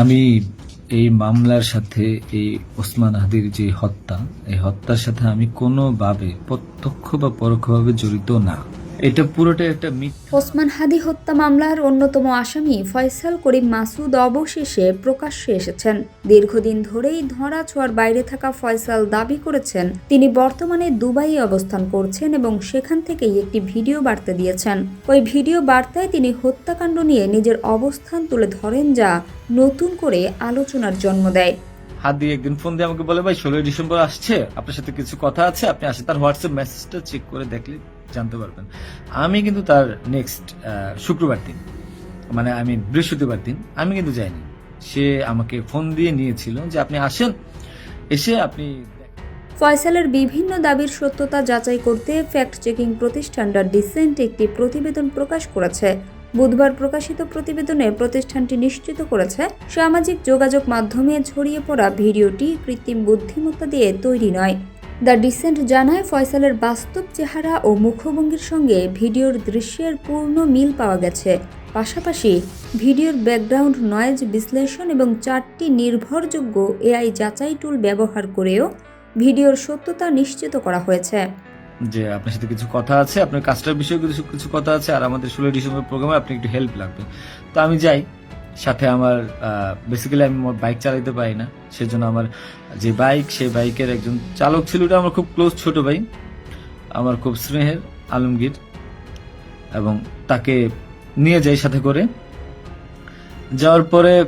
আমি এই মামলার সাথে এই ওসমান হাদির যে হত্যা, এই হত্যার সাথে আমি কোনোভাবে প্রত্যক্ষ বা পরোক্ষভাবে জড়িত না। এটা পুরোটা একটা মিথ্যা ওসমান হাদি হত্যা মামলার অন্যতম আসামি ফয়সাল করিম মাসুদ অবশেষে প্রকাশ্যে এসেছেন। দীর্ঘদিন ধরেই ধরা ছোঁয়ার বাইরে থাকা ফয়সাল দাবি করেছেন তিনি বর্তমানে দুবাইয়ে অবস্থান করছেন এবং সেখান থেকেই একটি ভিডিও বার্তা দিয়েছেন। ওই ভিডিও বার্তায় তিনি হত্যাকাণ্ড নিয়ে নিজের অবস্থান তুলে ধরেন যা নতুন করে আলোচনার জন্ম দেয়। হাত দিয়ে একদিন ফোন দিয়ে আমাকে বলে ভাই ষোলোই ডিসেম্বর আসছে আপনার সাথে কিছু কথা আছে? আপনি আসে তার হোয়াটসঅ্যাপ মেসেজটা চেক করে দেখলে জানতে পারবেন। আমি কিন্তু তার নেক্সট শুক্রবার দিন মানে আমি বৃহস্পতিবার দিন, আমি কিন্তু যাইনি। সে আমাকে ফোন দিয়ে নিয়েছিল যে আপনি আসেন, এসে আপনি ফয়সালের বিভিন্ন দাবির সত্যতা যাচাই করতে ফ্যাক্ট চেকিং প্রতিষ্ঠান দ্য ডিসেন্ট একটি প্রতিবেদন প্রকাশ করেছে। বুধবার প্রকাশিত প্রতিবেদনে প্রতিষ্ঠানটি নিশ্চিত করেছে, সামাজিক যোগাযোগ মাধ্যমে ছড়িয়ে পড়া ভিডিওটি কৃত্রিম বুদ্ধিমত্তা দিয়ে তৈরি নয়। দ্য ডিসেন্ট জানায়, ফয়সালের বাস্তব চেহারা ও মুখভঙ্গির সঙ্গে ভিডিওর দৃশ্যের পূর্ণ মিল পাওয়া গেছে। পাশাপাশি, ভিডিওর ব্যাকগ্রাউন্ড নয়েজ বিশ্লেষণ এবং চারটি নির্ভরযোগ্য এআই যাচাই টুল ব্যবহার করেও ভিডিওর সত্যতা নিশ্চিত করা হয়েছে। যে আপনার সাথে কিছু কথা আছে, আপনার কাজটার বিষয়ে কিছু কিছু কথা আছে, আর আমাদের ষোলো ডিসেম্বর প্রোগ্রামে আপনি একটু হেল্প লাগবে। তো আমি যাই। সাথে আমার বেসিক্যালি আমি বাইক চালাতে পারি না। সেজন্য আমার যে বাইক সেই বাইকের একজন চালক ছিল, ওটা আমার খুব ক্লোজ ছোট ভাই। আমার খুব স্নেহের আলমগীর। এবং তাকে নিয়ে যাই সাথে করে। যাওয়ার পরে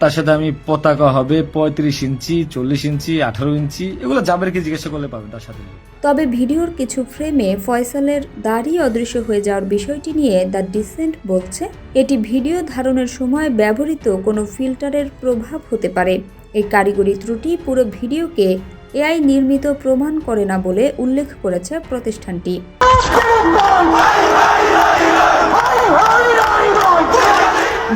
তার সাথে আমি পতাকা হবে পঁয়ত্রিশ ইঞ্চি চল্লিশ ইঞ্চি আঠারো ইঞ্চি এগুলো জাবেরকে জিজ্ঞাসা করলে পাবেন তার সাথে তবে ভিডিওর কিছু ফ্রেমে ফয়সালের দাড়ি অদৃশ্য হয়ে যাওয়ার বিষয়টি নিয়ে দ্য ডিসেন্ট বলছে এটি ভিডিও ধারণের সময় ব্যবহৃত কোনো ফিল্টারের প্রভাব হতে পারে এই কারিগরি ত্রুটি পুরো ভিডিওকে এআই নির্মিত প্রমাণ করে না বলে উল্লেখ করেছে প্রতিষ্ঠানটি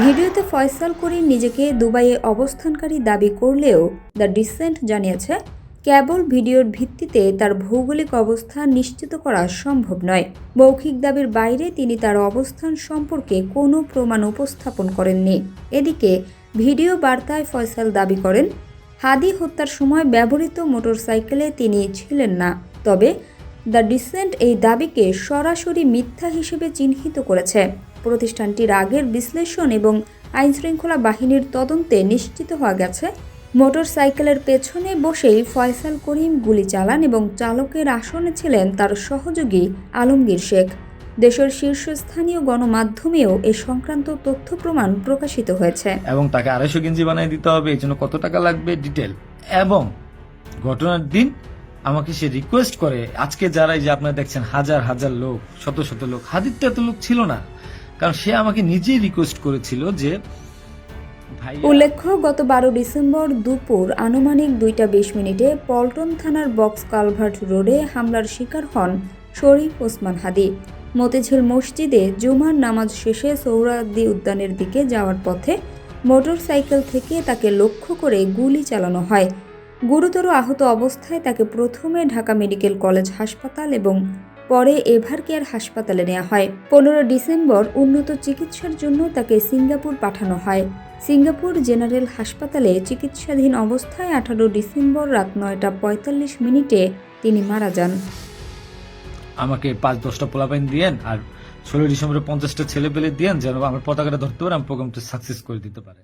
ভিডিওতে ফয়সাল করিম নিজেকে দুবাইয়ে অবস্থানকারী দাবি করলেও দ্য ডিসেন্ট জানিয়েছে, কেবল ভিডিওর ভিত্তিতে তার ভৌগোলিক অবস্থান নিশ্চিত করা সম্ভব নয়। মৌখিক দাবির বাইরে তিনি তার অবস্থান সম্পর্কে কোনো প্রমাণ উপস্থাপন করেননি। এদিকে ভিডিও বার্তায় ফয়সাল দাবি করেন, হাদি হত্যার সময় ব্যবহৃত মোটরসাইকেলে তিনি ছিলেন না, তবে দ্য ডিসেন্ট এই দাবিকে সরাসরি মিথ্যা হিসেবে চিহ্নিত করেছে। প্রতিষ্ঠানটির আগের বিশ্লেষণ এবং আইনশৃঙ্খলা বাহিনীর তদন্তে নিশ্চিত হওয়া গেছে মোটর সাইকেলের পেছনে বসেই ফয়সাল করিম গুলি চালান এবং চালকের আসনে ছিলেন তার সহযোগী আলমগীর শেখ। দেশের শীর্ষস্থানীয় গণমাধ্যমেও এ সংক্রান্ত তথ্য প্রমাণ প্রকাশিত হয়েছে। এবং তাকে আড়াইশো গেঞ্জি বানিয়ে দিতে হবে এই জন্য কত টাকা লাগবে, ডিটেল। এবং ঘটনার দিন আমাকে সে রিকোয়েস্ট করে, আজকে যারাই যে আপনারা দেখছেন, হাজার হাজার লোক, শত শত লোক হাদির তো লোক ছিল না। কারণ সে আমাকে নিজেই রিকোয়েস্ট করেছিল যে উল্লেখ্য, গত বারো ডিসেম্বর দুপুর আনুমানিক দুইটা বিশ মিনিটে পল্টন থানার বক্স কালভার্ট রোডে হামলার শিকার হন শরীফ ওসমান হাদি। মতিঝিল মসজিদে জুমার নামাজ শেষে সৌরাদি উদ্যানের দিকে যাওয়ার পথে মোটরসাইকেল থেকে তাকে লক্ষ্য করে গুলি চালানো হয়। গুরুতর আহত অবস্থায় তাকে প্রথমে ঢাকা মেডিকেল কলেজ হাসপাতাল এবং পরে এভার কেয়ার হাসপাতালে নেওয়া হয়। পনেরো ডিসেম্বর উন্নত চিকিৎসার জন্য তাকে সিঙ্গাপুর পাঠানো হয়। সিঙ্গাপুর জেনারেল হাসপাতালে চিকিৎসাধীন অবস্থায় আঠারো ডিসেম্বর রাত নয়টা পঁয়তাল্লিশ মিনিটে তিনি মারা যান। আমাকে পাঁচ দশটা পোলাপাইন দিয়েন আর ষোলো ডিসেম্বরে পঞ্চাশটা ছেলে পেলে দিয়েন যেন আমার পতাকাটা ধরতে পারে আমি প্রোগ্রামটা সাকসেস করে দিতে পারে।